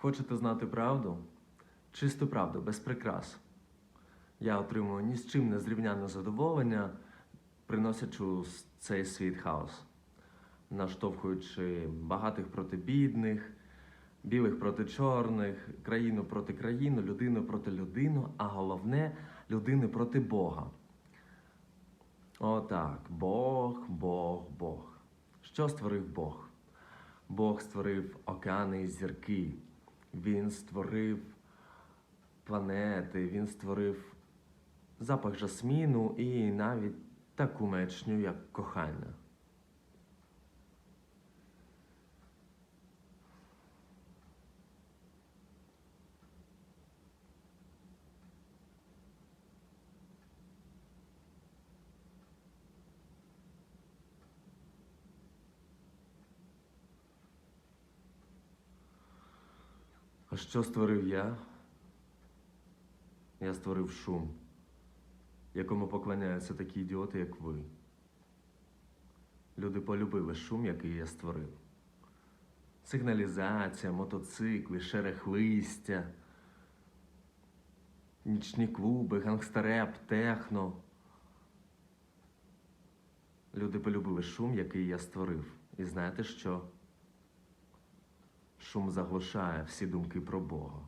Хочете знати правду? Чисту правду, без прикрас. Я отримую ні з чим не зрівняне задоволення, приносячи у цей світ хаос, наштовхуючи багатих проти бідних, білих проти чорних, країну проти країну, людину проти людину, а головне людини проти Бога. Отак, Бог, Бог, Бог. Що створив Бог? Бог створив океани і зірки. Він створив планети, він створив запах жасміну і навіть таку мечню, як кохання. А що створив я? Я створив шум, якому поклоняються такі ідіоти, як ви. Люди полюбили шум, який я створив. Сигналізація, мотоцикли, шерех листя, нічні клуби, гангстереп, техно. Люди полюбили шум, який я створив. І знаєте що? Шум заглушає всі думки про Бога.